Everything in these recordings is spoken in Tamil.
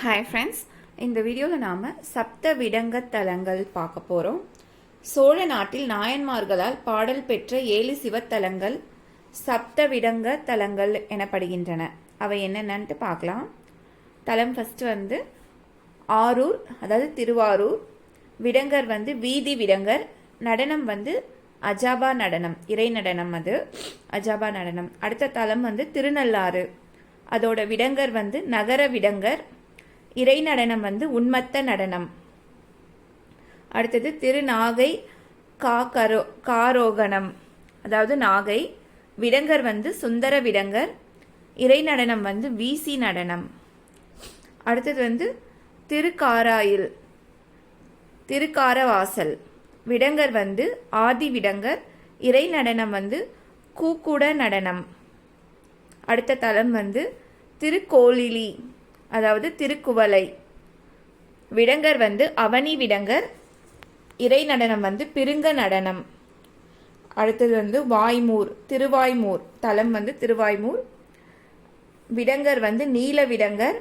ஹாய் ஃப்ரெண்ட்ஸ் இந்த வீடியோவில் நாம் சப்த விடங்க தலங்கள் பார்க்க போகிறோம் சோழ நாட்டில் நாயன்மார்களால் பாடல் பெற்ற ஏழு சிவத்தலங்கள் சப்த விடங்க தலங்கள் எனப்படுகின்றன. அவை என்னென்னன்ட்டு பார்க்கலாம். தலம் ஃபஸ்ட்டு வந்து ஆரூர் அதாவது திருவாரூர். விடங்கர் வந்து வீதி விடங்கர். நடனம் வந்து அஜாபா நடனம் இறை நடனம் அது அஜாபா நடனம். அடுத்த தலம் வந்து திருநள்ளாறு. அதோட விடங்கர் வந்து நகர விடங்கர். இறை நடனம் வந்து உன்மத்த நடனம். அடுத்தது திருநாகை கா கரோ காரோகணம். அதாவது நாகை விடங்கர் வந்து சுந்தர விடங்கர் இறை நடனம் வந்து வீசி நடனம். அடுத்தது வந்து திருக்காராயில் திருக்காரவாசல். விடங்கர் வந்து ஆதி விடங்கர் இறை நடனம் வந்து கூக்குட நடனம். அடுத்த தலம் வந்து திருக்கோலிலி. அதாவது திருக்குவளை. விடங்கர் வந்து அவனி விடங்கர் இறை நடனம் வந்து பிருங்க நடனம். அடுத்தது வந்து வாய்மூர் திருவாய்மூர் தலம் வந்து திருவாய்மூர். விடங்கர் வந்து நீல விடங்கர்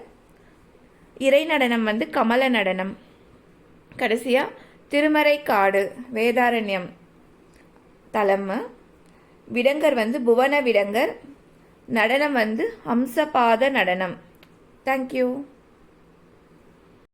இறை நடனம் வந்து கமல நடனம். கடைசியாக திருமறைக்காடு வேதாரண்யம் தலம். விடங்கர் வந்து புவன விடங்கர் நடனம் வந்து ஹம்சபாத நடனம். தேங்க்யூ